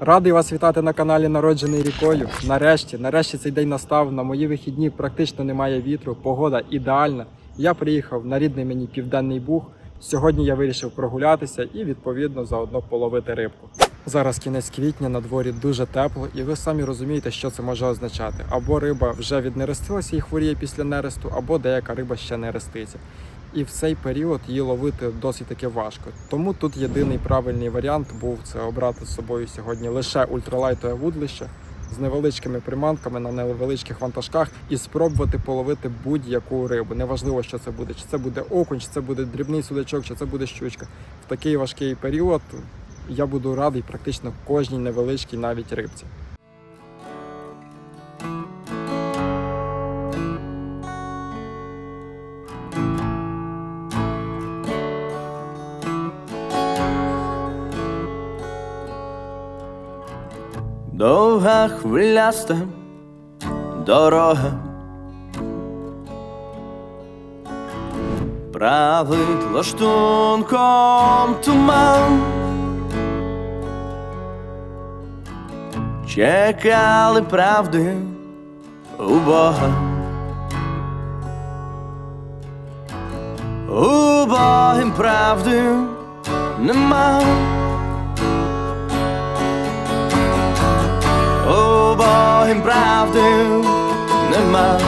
Радий вас вітати на каналі Народжений рікою. Нарешті, нарешті цей день настав. На мої вихідні практично немає вітру, погода ідеальна. Я приїхав на рідний мені південний буг. Сьогодні я вирішив прогулятися і відповідно заодно половити рибку. Зараз кінець квітня, на дворі дуже тепло, і ви самі розумієте, що це може означати. Або риба вже віднерестилася і хворіє після нересту, або деяка риба ще не реститься. І в цей період її ловити досить таки важко. Тому тут єдиний правильний варіант був це обрати з собою сьогодні лише ультралайтове вудлище з невеличкими приманками на невеличких вантажках і спробувати половити будь-яку рибу. Неважливо, що це буде, чи це буде окунь, чи це буде дрібний судачок, чи це буде щучка. В такий важкий період я буду радий практично кожній невеличкій навіть рибці. Хвиляста дорога Править лаштунком туман. Чекали правди у Бога. У Богім правди нема У правди нема.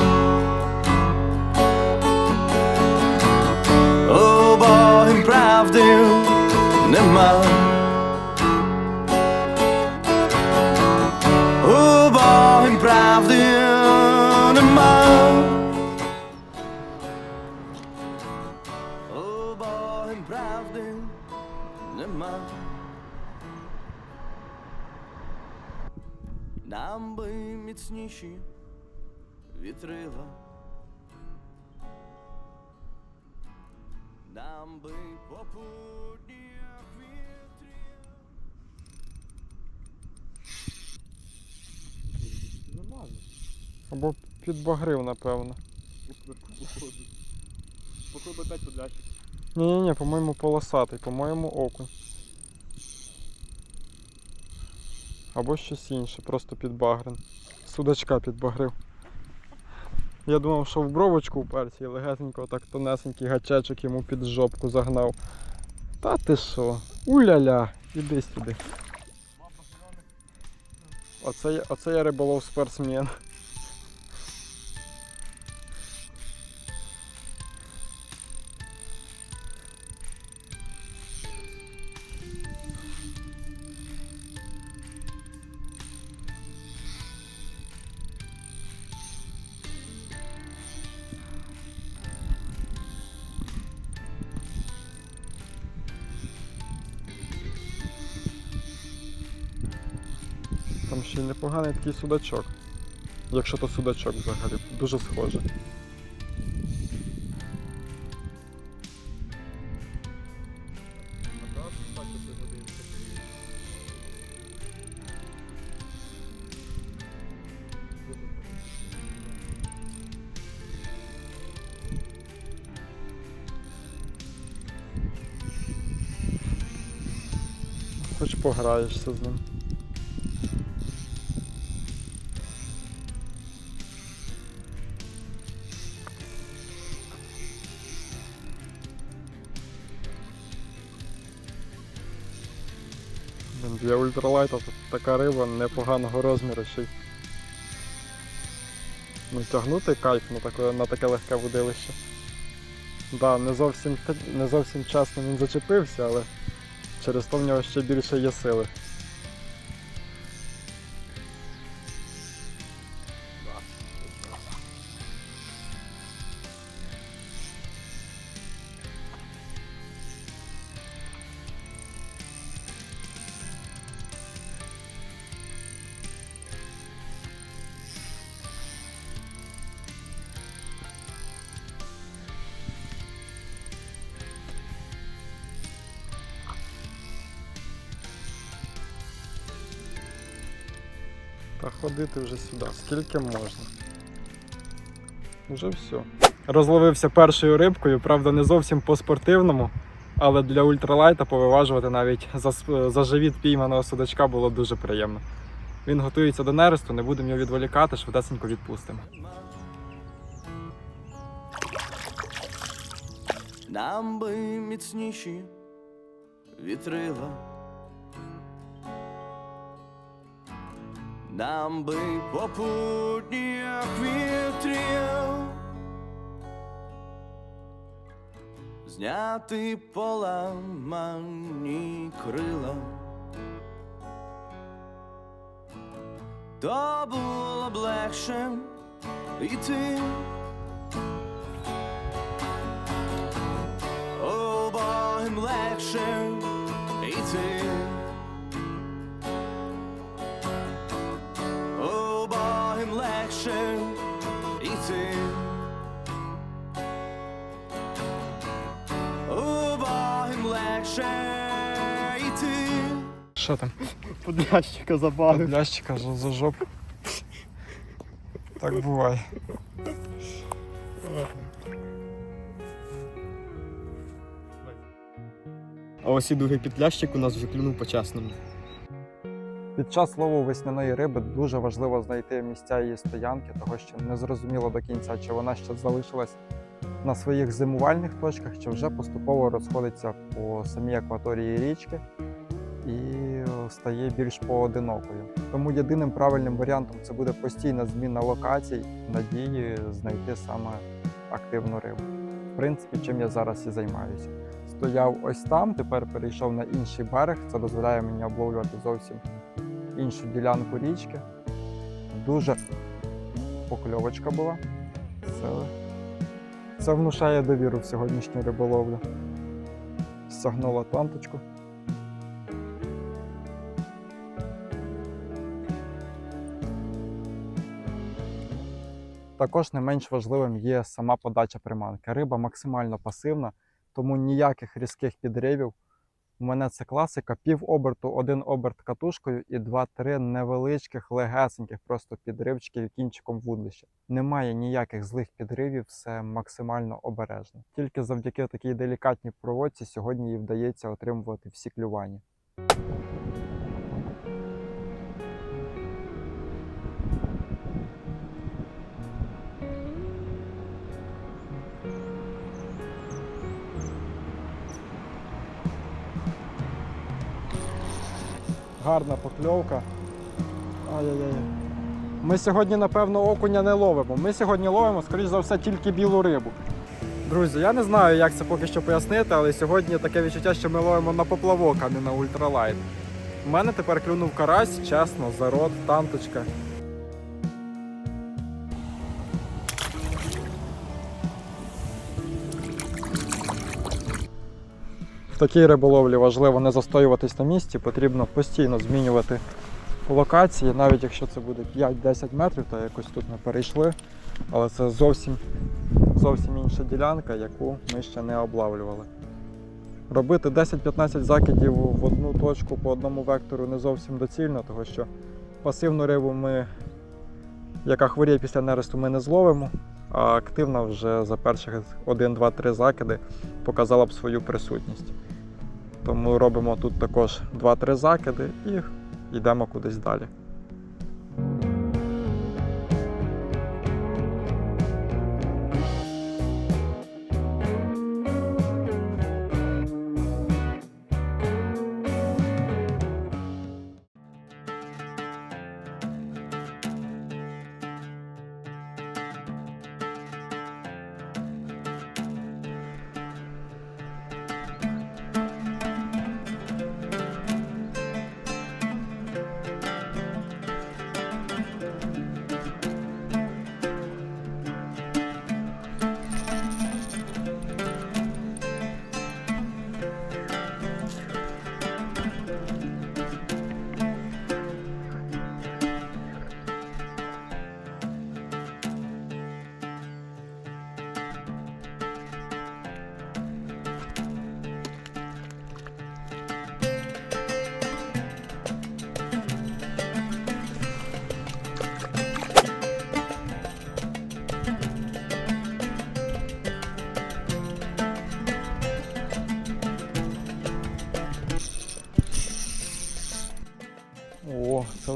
У Богім правди нема. Міцніші вітрила. Нам би попутніх вітрил. Нормально. Або підбагрив, напевно. Походу опять подлящик. Ні, ні, ні, по-моєму, полосатий, по-моєму, окунь. Або щось інше, просто підбагрен. Судачка підбагрив. Я думав, що в бровочку уперся і легесенько так тонесенький гачечок йому під жопку загнав. Та ти що? Уля-ля, іди сюди. Оце, оце я риболов спортсмен. Ще непоганий такий судачок. Якщо то судачок взагалі, дуже схоже. Хоч пограєшся з ним. Для ультралайта така риба непоганого розміру ще. Ну, тягнути кайф на таке, на таке легке водилище. Да, не зовсім, не зовсім часно він зачепився, але через то в нього ще більше є сили. Та ходити вже сюди, скільки можна. Уже все. Розловився першою рибкою, правда, не зовсім по-спортивному, Але для ультралайта повиважувати навіть за, за живіт пійманого судачка було дуже приємно. Він готується до нересту, не будемо його відволікати, швидесенько відпустимо. Нам би міцніші вітрила. Нам би попутніх вітрів. Зняти поламані крила. То було б легше йти. Що там? Подлящика забавив. Лящика за, за жопу. Так буває. А ось і другий підлящик у нас вже клюнув по-чесному. Під час лову весняної риби дуже важливо знайти місця її стоянки, того що не зрозуміло до кінця, чи вона ще залишилась на своїх зимувальних точках, чи вже поступово розходиться по самій акваторії річки і стає більш поодинокою. Тому єдиним правильним варіантом це буде постійна зміна локацій, надії знайти саме активну рибу. В принципі, чим я зараз і займаюся. Стояв ось там, тепер перейшов на інший берег. Це дозволяє мені обловлювати зовсім іншу ділянку річки. Дуже покльовочка була. Це, це внушає довіру в сьогоднішню риболовлю. Стягнула танточку. Також не менш важливим є сама подача приманки. Риба максимально пасивна, тому ніяких різких підривів. У мене це класика, пів оберту, один оберт катушкою і два-три невеличких, легесеньких, просто підривчиків кінчиком вудлища. Немає ніяких злих підривів, все максимально обережно. Тільки завдяки такій делікатній проводці сьогодні їй вдається отримувати всі клювання. Гарна покльовка. Ай-яй-яй. Ми сьогодні, напевно, окуня не ловимо. Ми сьогодні ловимо, скоріш за все, тільки білу рибу. Друзі, я не знаю, як це поки що пояснити, але сьогодні таке відчуття, що ми ловимо на поплавок, а не на ультралайт. У мене тепер клюнув карась, чесно, зарод, танточка. Такій риболовлі важливо не застоюватись на місці, потрібно постійно змінювати локації, навіть якщо це буде 5-10 метрів, то якось тут ми перейшли. Але це зовсім, зовсім інша ділянка, яку ми ще не облавлювали. Робити 10-15 закидів в одну точку по одному вектору не зовсім доцільно, тому що пасивну рибу ми, яка хворіє після нересту, ми не зловимо, а активна вже за перших 1, 2, 3 закиди показала б свою присутність. Тому робимо тут також 2-3 закиди і йдемо кудись далі.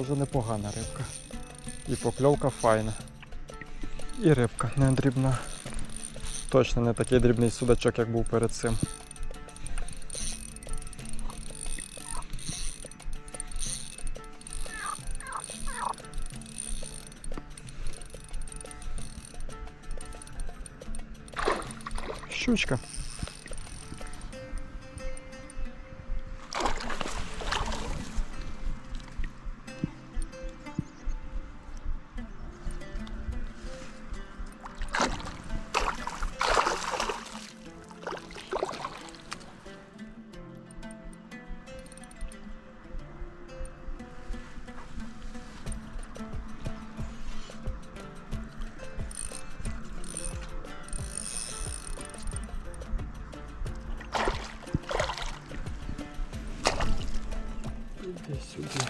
Вже непогана рибка. І покльовка файна. І рибка не дрібна. Точно не такий дрібний судачок, як був перед цим. Щучка. Сюди.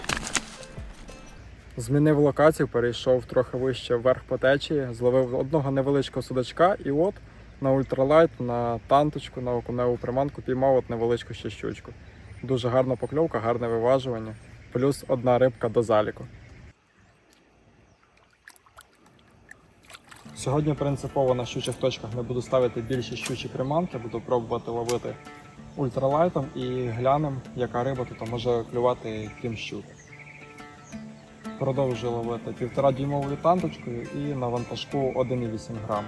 Змінив локацію, перейшов трохи вище вверх по течії, зловив одного невеличкого судачка і от на ультралайт, на танточку, на окуневу приманку піймав от невеличку ще щучку. Дуже гарна покльовка, гарне виважування, плюс одна рибка до заліку. Сьогодні принципово на щучих точках не буду ставити більші щучі приманки, буду пробувати ловити ультралайтом і глянемо, яка риба тут може клювати крім щуки. Продовжую ловити півтора дюймовою танточкою і на вантажку 1,8 грам.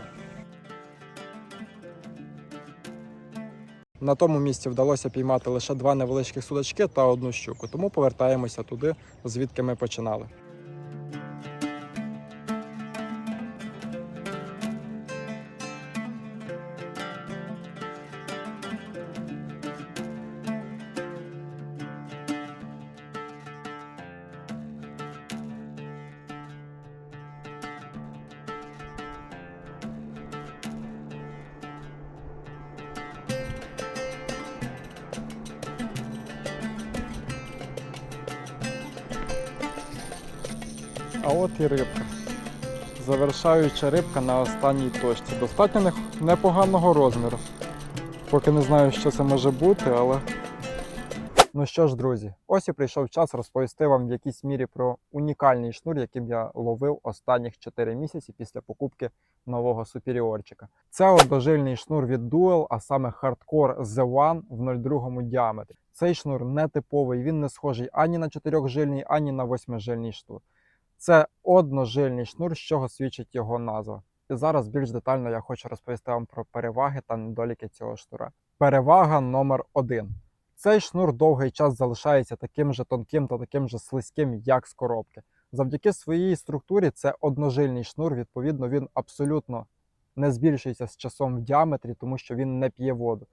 На тому місці вдалося піймати лише два невеличких судачки та одну щуку, тому повертаємося туди, звідки ми починали. А от і рибка. Завершаюча рибка на останній точці. Достатньо непоганого розміру. Поки не знаю, що це може бути, але. Ну що ж, друзі, ось і прийшов час розповісти вам в якійсь мірі про унікальний шнур, яким я ловив останніх 4 місяці після покупки нового суперіорчика. Це одножильний шнур від Dual, а саме Hardcore The One в 0,2 діаметрі. Цей шнур не типовий, він не схожий ані на чотирьохжильний, ані на восьмижильний шнур. Це одножильний шнур, з чого свідчить його назва. І зараз більш детально я хочу розповісти вам про переваги та недоліки цього шнура. Перевага номер один. Цей шнур довгий час залишається таким же тонким та таким же слизьким, як з коробки. Завдяки своїй структурі це одножильний шнур, відповідно, він абсолютно не збільшується з часом в діаметрі, тому що він не п'є воду.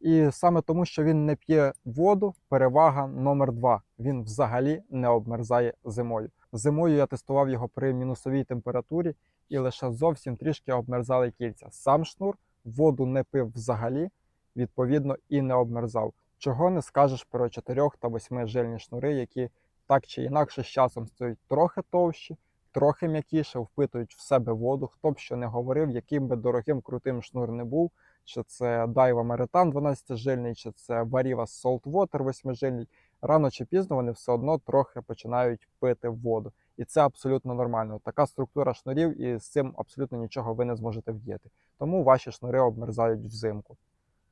І саме тому, що він не п'є воду, перевага номер два. Він взагалі не обмерзає зимою. Зимою я тестував його при мінусовій температурі і лише зовсім трішки обмерзали кільця. Сам шнур воду не пив взагалі, відповідно, і не обмерзав. Чого не скажеш про 4 та 8 жильні шнури, які так чи інакше з часом стають трохи товщі, трохи м'якіше, впитують в себе воду. Хто б що не говорив, яким би дорогим крутим шнур не був, чи це Daiwa Meritan 12-жильний, чи це Variva Saltwater 8-жильний, рано чи пізно вони все одно трохи починають пити воду. І це абсолютно нормально. Така структура шнурів, і з цим абсолютно нічого ви не зможете вдіяти. Тому ваші шнури обмерзають взимку.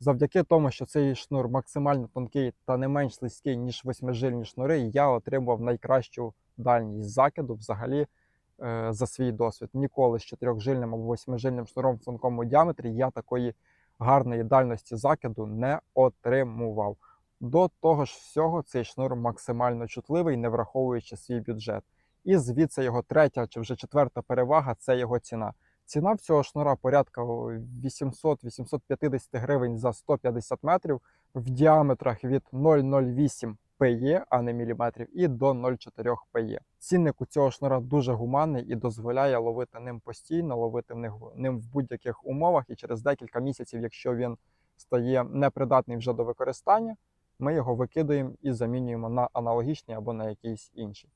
Завдяки тому, що цей шнур максимально тонкий та не менш слизький, ніж восьмижильні шнури, я отримував найкращу дальність закиду взагалі е, за свій досвід. Ніколи з чотирьохжильним або восьмижильним шнуром в тонкому діаметрі я такої гарної дальності закиду не отримував. До того ж всього, цей шнур максимально чутливий, не враховуючи свій бюджет. І звідси його третя чи вже четверта перевага це його ціна. Ціна цього шнура порядка 800-850 гривень за 150 метрів в діаметрах від 0,08 PE, а не міліметрів, і до 0,4 PE. Цінник у цього шнура дуже гуманний і дозволяє ловити ним постійно, ловити ним в будь-яких умовах. І через декілька місяців, якщо він стає непридатний вже до використання, ми його викидаємо і замінюємо на аналогічний або на якийсь інший.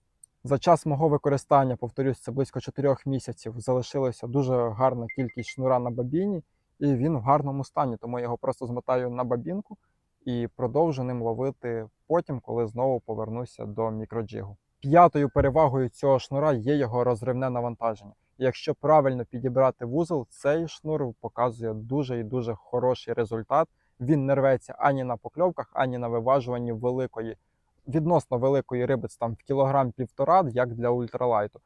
За час мого використання, повторюсь, це близько 4 місяців, залишилася дуже гарна кількість шнура на бабіні, і він в гарному стані, тому я його просто змотаю на бабінку і продовжу ним ловити потім, коли знову повернуся до мікроджигу. П'ятою перевагою цього шнура є його розривне навантаження. Якщо правильно підібрати вузол, цей шнур показує дуже і дуже хороший результат. Він не рветься ані на покльовках, ані на виважуванні великої, відносно великої риби, там в кілограм півтора, як для ультралайту.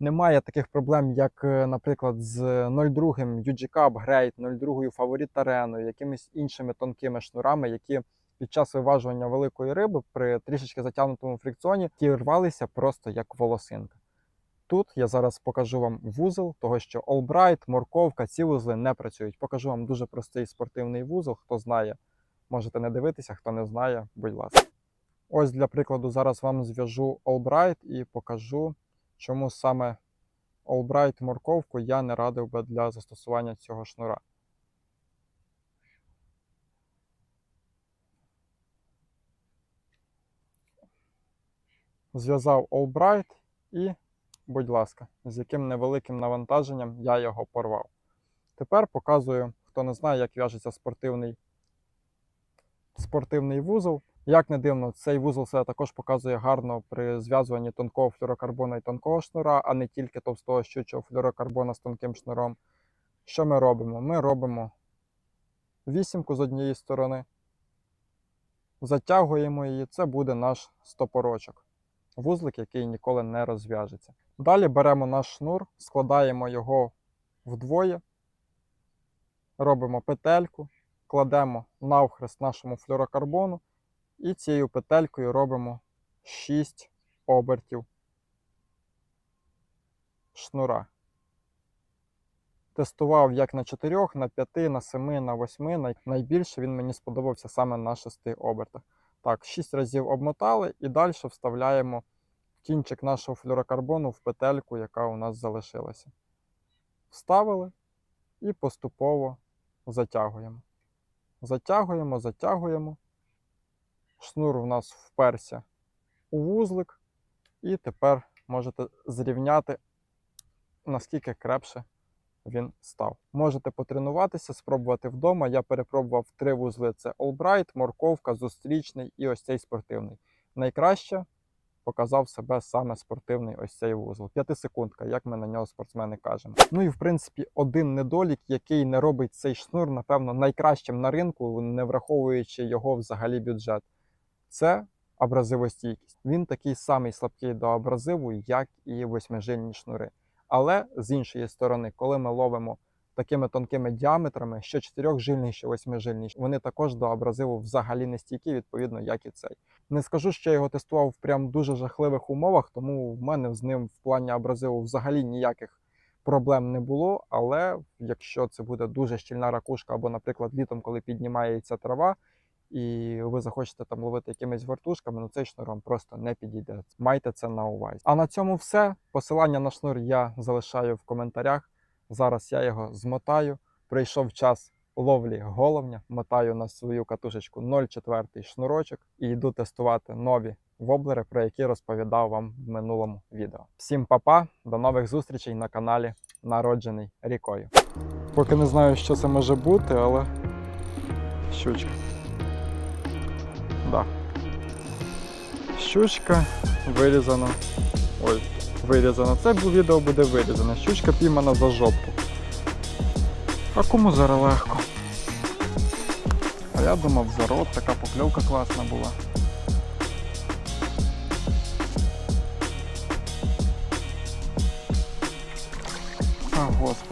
Немає таких проблем, як, е, наприклад, з 0,2 UG Cup Great, 0,2 Фаворит Ареною, якимись іншими тонкими шнурами, які під час виважування великої риби при трішечки затягнутому фрикціоні ті рвалися просто як волосинка. Тут я зараз покажу вам вузол, того що Allbright, морковка, ці вузли не працюють. Покажу вам дуже простий спортивний вузол. Хто знає, можете не дивитися, хто не знає, будь ласка. Ось для прикладу, зараз вам зв'яжу Allbright і покажу, чому саме Allbright морковку я не радив би для застосування цього шнура. Зв'язав Allbright і, будь ласка, з яким невеликим навантаженням я його порвав. Тепер показую, хто не знає, як в'яжеться спортивний, спортивний вузол. Як не дивно, цей вузол себе також показує гарно при зв'язуванні тонкого флюрокарбону і тонкого шнура, а не тільки товстого щучого флюрокарбона з тонким шнуром. Що ми робимо? Ми робимо вісімку з однієї сторони, затягуємо її, це буде наш стопорочок. Вузлик, який ніколи не розв'яжеться. Далі беремо наш шнур, складаємо його вдвоє, робимо петельку, кладемо навхрест нашому флюрокарбону і цією петелькою робимо 6 обертів шнура. Тестував як на 4, на 5, на 7, на 8. Найбільше він мені сподобався саме на 6 обертах. Так, 6 разів обмотали і далі вставляємо кінчик нашого флюрокарбону в петельку, яка у нас залишилася. Вставили і поступово затягуємо. Затягуємо, затягуємо. Шнур у нас вперся у вузлик, і тепер можете зрівняти, наскільки крепше він став. Можете потренуватися, спробувати вдома. Я перепробував три вузли: це Allbright, морковка, зустрічний і ось цей спортивний. Найкраще показав себе саме спортивний ось цей вузол. П'ятисекундка, як ми на нього спортсмени кажемо. Ну і в принципі, один недолік, який не робить цей шнур, напевно, найкращим на ринку, не враховуючи його взагалі бюджет. Це абразивостійкість. Він такий самий слабкий до абразиву, як і восьмижильні шнури. Але з іншої сторони, коли ми ловимо такими тонкими діаметрами, що чотирьохжильний, що восьмижильний, вони також до абразиву взагалі не стійкі, відповідно, як і цей. Не скажу, що я його тестував в прям дуже жахливих умовах, тому в мене з ним в плані абразиву взагалі ніяких проблем не було. Але якщо це буде дуже щільна ракушка, або, наприклад, літом, коли піднімається трава, і ви захочете там ловити якимись вертушками, ну цей шнур вам просто не підійде. Майте це на увазі. А на цьому все. Посилання на шнур я залишаю в коментарях. Зараз я його змотаю. Прийшов час ловлі головня, мотаю на свою катушечку 0,4 шнурочок і йду тестувати нові воблери, про які розповідав вам в минулому відео. Всім па-па, до нових зустрічей на каналі Народжений рікою. Поки не знаю, що це може бути, але щучка. Да. Щучка вирізана. Ой, вирізана. Це відео буде вирізане. Щучка піймана за жопку. А кому зараз легко? А я думав, за рот така покльовка класна була. Господи,